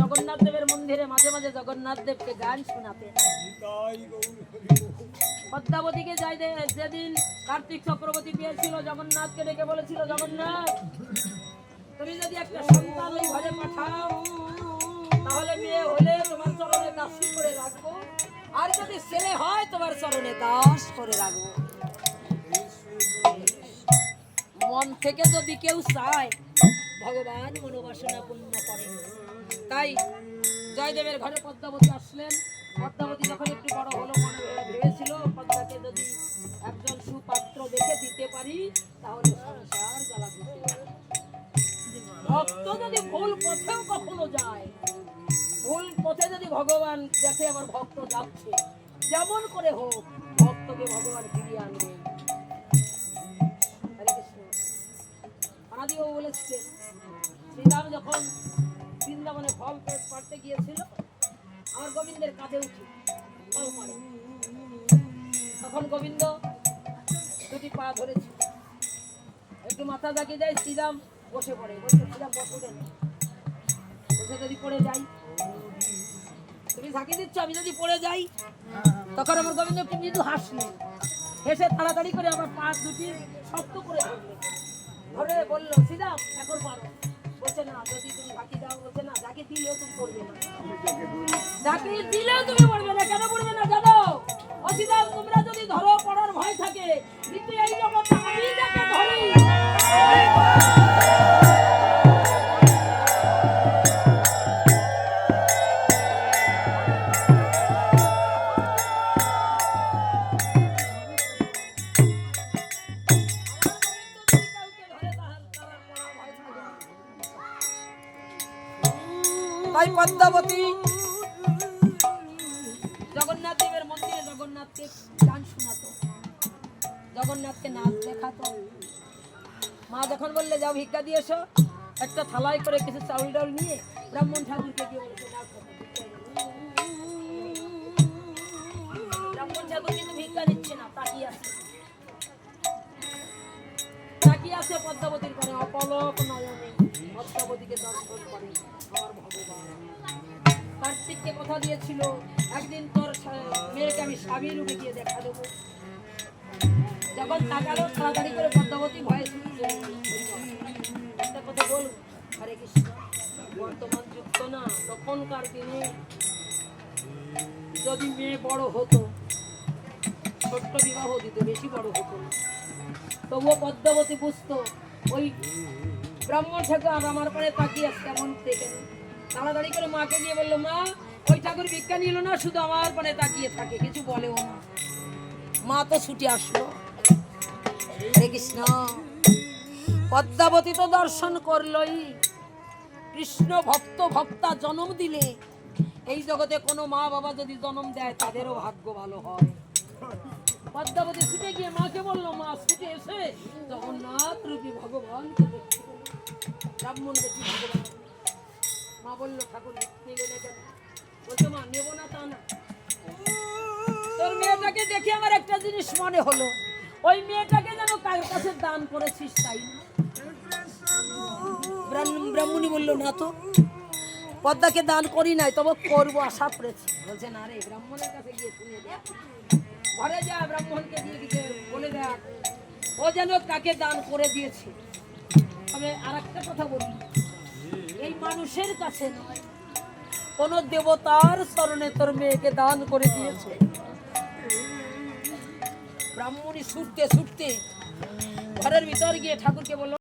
জগন্নাথ দেবের মন্দিরে মাঝে মাঝে জগন্নাথ দেবকে গান শোনাতেন। পদ্মাবতীকে যাই যেদিন কার্তিক চক্রবর্তী পেয়েছিল জগন্নাথকে ডেকে বলেছিল, জগন্নাথ, তুমি যদি একটা সন্তান ছেলে হয় তোমার চরণে দাস করে রাখব। মন থেকে যদি কেউ চায়, ভগবান মনোবাসনা পূর্ণ করে। তাই জয়দেবের ঘরে পদ্মাবতী আসলেন। পদ্মাবতী যখন একটু বড় হলো, মনে ভেবেছিল পদ্মাকে যদি একজন সুপাত্র দেখে দিতে পারি, তাহলে সংসার জ্বালা দিতে ভক্ত যদি ভুল পথেও কখনো যায়, ভুল পথে যদি ভগবান দেখে আমার ভক্ত যাচ্ছে যেমন করে হোক, ভক্তকে ভগবান ফিরিয়ে আনবে। অনাদিবাবু বলেছিলেন। শ্রীরাম যখন বৃন্দাবনে ফল পেট পাড়তে গিয়েছিল, আমার গোবিন্দের কাঁধে উঠি ফল পাড়ে। তখন গোবিন্দ দুটি পা ধরেছিল একটু মাথা জাগিয়ে যায় শ্রীরাম বসে পড়ে। বসে শ্রীরাম, বসে দেন বসে যদি পড়ে যাই তুমি ঝাঁকি দিচ্ছ, আমি যদি পড়ে যাই, তখন আমার গোবিন্দ মৃদু হাসলেন হেসে তাড়াতাড়ি করে আমার পা দুটি শক্ত করে ধরে বলল সিদাম এখন পারো। বলছে, না, যদি তুমি ঝাঁকি দাও, বলছে, না, ঝাঁকি দিলেও তুমি পড়বে না। ঝাঁকি দিলেও তুমি পড়বে না, কেন পড়বে না? তাই পদ্মাবতী। জগন্নাথ দেবের মন্দিরে জগন্নাথকে গান শোনাতো। জগন্নাথকে নাচ দেখাতো। মা যখন বললে, যাও ভিক্ষা দিয়ে এসো, একটা থালায় করে কিছু চাউল ডাউল নিয়ে ব্রাহ্মণ ঠাকুরকে গিয়ে ব্রাহ্মণ ঠাকুর কিন্তু ভিক্ষা দিচ্ছে না, তাকিয়ে আছে। তাকিয়ে আছে পদ্মাবতীর করে অপলক নয়নে। পদ্মাবতীকে কার্তিককে কথা দিয়েছিল, একদিন তোর মেয়েকে আমি স্বামী রূপে গিয়ে দেখা দেবো। যখন তাকালো, তাড়াতাড়ি করে পদ্মাবতী ভয়ে শুনছে কথা বল হরে কৃষ্ণ। বর্তমান যুক্ত না, তখনকার দিনে যদি মেয়ে বড় হতো, ছোট্ট বিবাহ দিত, বেশি বড় হতো তবুও পদ্মাবতী বুঝতো, ওই ব্রাহ্মণ ঠাকুর আমার পরে তাকিয়ে আছে কেমন দেখে তাড়াতাড়ি করে মাকে গিয়ে বলল, মা, ওই ঠাকুর ভিক্ষা নিল না, শুধু আমার পরে তাকিয়ে থাকে, কিছু বলেও না। মা তো ছুটি আসলো। হরে কৃষ্ণ, পদ্মাবতী তো দর্শন করলই। কৃষ্ণ ভক্ত ভক্তা জন্ম দিলে, এই জগতে কোনো মা বাবা যদি জন্ম দেয়, তাদেরও ভাগ্য ভালো হয়। পদ্মাবতী ছুটে গিয়ে মাকে বলল, মা, ছুটে এসে জগন্নাথ রূপী ভগবানকে দেখতে ব্রাহ্মণ দেখি ভগবান মা বলল, ঠাকুর নিলে না কেন? বলছে, মা, নেব না তা না। তোর মেয়েটাকে দেখে আমার একটা জিনিস মনে হলো, ওই মেয়েটাকে যেন কার কাছে দান করেছিস তাই না? ব্রাহ্মণী বলল, না তো, পদ্মাকে দান করি নাই, তবে করব, আশা করেছি। বলছে, না রে, ব্রাহ্মণের কাছে গিয়ে শুনে ঘরে যা ব্রাহ্মণকে দিয়ে দিতে, বলে দেখ, ও যেন তাকে দান করে দিয়েছে। তবে আর কথা বলি, এই মানুষের কাছে নয়, কোন দেবতার চরণে তোর মেয়েকে দান করে দিয়েছে। ব্রাহ্মণী ছুটতে ছুটতে ঘরের ভিতর গিয়ে ঠাকুরকে বলল